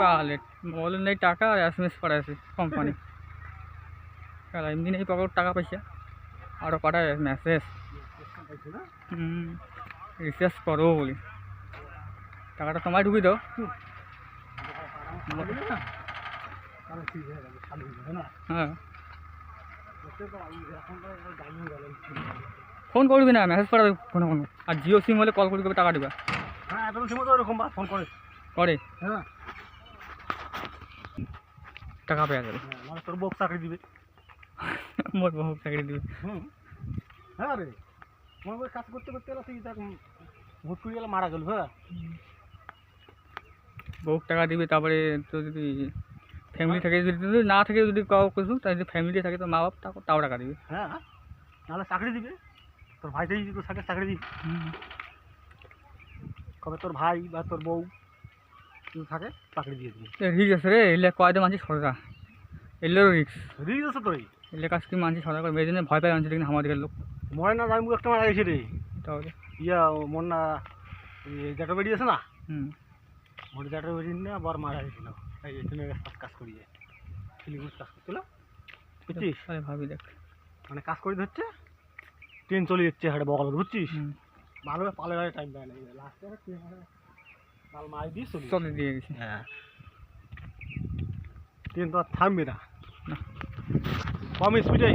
বালেট মোবাইলের নেই টাকা আর এস এম এস পাঠাইছে কোম্পানি খেলা এমনি নেই পকেট টাকা পয়সা আরও পাঠায় মেসেজ হুম রিচার্জ করো বলি টাকাটা তোমায় ঢুকিয়ে দাও হ্যাঁ ফোন করবি। না মেসেজ পাঠাবে কোনো কোনো আর জিও সিম হলে কল করে টাকা দিবা। হ্যাঁ এত সময় তো এরকম ফোন করে। করে। হ্যাঁ। টাকা পেয়ে যাবে। মানে তোর বক্স চাকরি দিবে। মোর বহু চাকরি দিবে। হুম। হ্যাঁ রে। করে কাজ করতে করতে গেলে তুই দেখ ভোট করে গেলে মারা গেল হ্যাঁ। বহু টাকা দিবে তারপরে তো যদি ফ্যামিলি থাকে যদি যদি না থাকে যদি কাউ কিছু তাই যদি ফ্যামিলি থাকে তো মা বাপ তাও টাকা দিবে। হ্যাঁ নাহলে চাকরি দিবে। তোর ভাই যদি তোর সাথে চাকরি দিবে। কবে তোর ভাই বা তোর বউ থাকে চাকরি দিয়ে দিবে। রিক্স আছে রে এলে কয়দে মানছি সরকার? এলেও রিক্স রিজ আছে তোর এলে কাজ কি মানছি সরকার করে জন্য ভয় পায় মানছি দেখুন আমাদের লোক। মরে না মুখ একটা মারা গেছে রে। তাহলে? ইয়া মন না জ্যাটো বেরিয়ে আছে না? হুম। মোটে জ্যাটো বেরিয়ে না আবার মারা গেছিল। এই কাজ কাজ করিয়ে ফিলিংস কাজ করছিল বুঝছিস? তাহলে ভাবি দেখ। মানে কাজ করে ধরছে ট্রেন চলে যাচ্ছে হাটে বকাল বুঝছিস? ভালোভাবে পালে গাড়ি টাইম দেয় না লাস্টে মাল মাছ দিয়ে চলে চলে দিয়ে গেছি। হ্যাঁ। ট্রেন তো আর থামবে না। কম স্পিডে